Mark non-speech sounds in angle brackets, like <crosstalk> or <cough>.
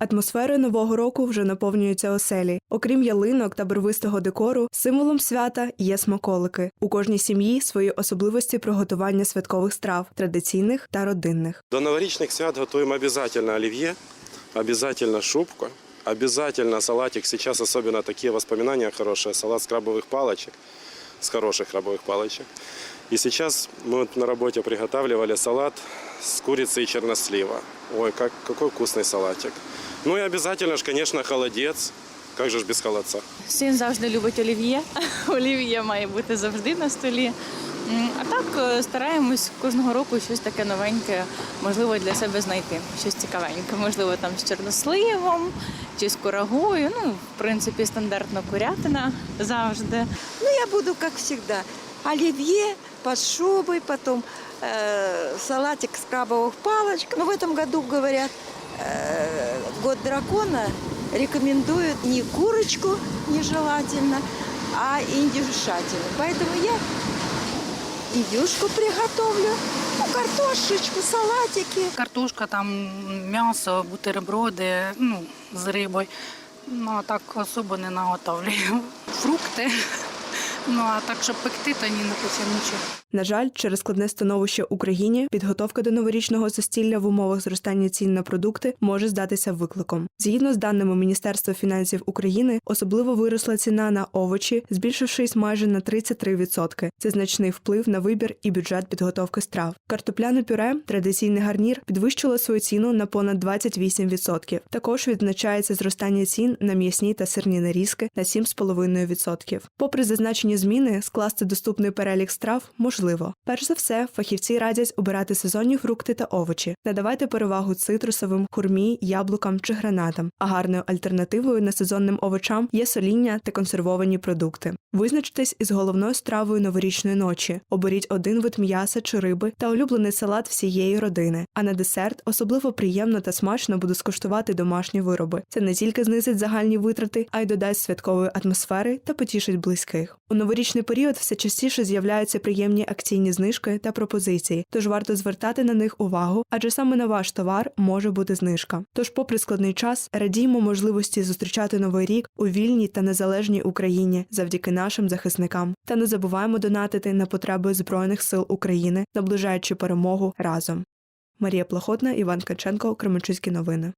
Атмосферою нового року вже наповнюються оселі. Окрім ялинок та барвистого декору, символом свята є смаколики. У кожній сім'ї свої особливості приготування святкових страв, традиційних та родинних. До новорічних свят готуем обязательно оливье, обязательно шубку, обязательно салатик. Сейчас особенно такие воспоминания хорошие. Салат с крабовых палочек, с хороших крабовых палочек. И сейчас мы вот на работе приготавливали салат с курицей и чернослива. Ой, как, какой вкусный салатик. Ну и обязательно же, конечно, холодец. Как же ж без холодца? Син завжди любить олів'є. <laughs> Олів'є має бути завжди на столі. М, А так е, стараємось кожного року щось таке новеньке, можливо, для себе знайти. Щось цікавеньке. Можливо, там з чорносливом чи з курагою. Ну, в принципі, стандартно курятина завжди. Ну, я буду, как всегда, оливье под шубой, потом э, салатик с крабовых палочек. Но в этом году, говорят, э, год дракона рекомендуют не курочку нежелательно, а индюшатину. Поэтому я индюшку приготовлю, ну, картошечку, салатики. Картошка, там м'ясо, бутерброди, ну, з рибою. Ну, а так особо не наготовлюю. Фрукти. Ну, а так, щоб пекти, то ні, не потім нічого. На жаль, через складне становище Україні підготовка до новорічного застілля в умовах зростання цін на продукти може здатися викликом. Згідно з даними Міністерства фінансів України, особливо виросла ціна на овочі, збільшившись майже на 33%. Це значний вплив на вибір і бюджет підготовки страв. Картопляне пюре, традиційний гарнір, підвищило свою ціну на понад 28%. Також відзначається зростання цін на м'ясні та сирні нарізки на 7,5%. Попри зазначені зміни, скласти доступний перелік страв можливо. Перш за все, фахівці радять обирати сезонні фрукти та овочі, надавайте перевагу цитрусовим, хурмі, яблукам чи гранатам. А гарною альтернативою несезонним овочам є соління та консервовані продукти. Визначтесь із головною стравою новорічної ночі. Оберіть один вид м'яса чи риби та улюблений салат всієї родини. А на десерт особливо приємно та смачно буде скуштувати домашні вироби. Це не тільки знизить загальні витрати, а й додасть святкової атмосфери та потішить близьких. У новорічний період все частіше з'являються приємні акційні знижки та пропозиції, тож варто звертати на них увагу, адже саме на ваш товар може бути знижка. Тож, попри складний час, радіємо можливості зустрічати новий рік у вільній та незалежній Україні завдяки нашим захисникам. Та не забуваємо донатити на потреби Збройних сил України, наближаючи перемогу разом. Марія Плахотна, Іван Каченко, Кременчуцькі новини.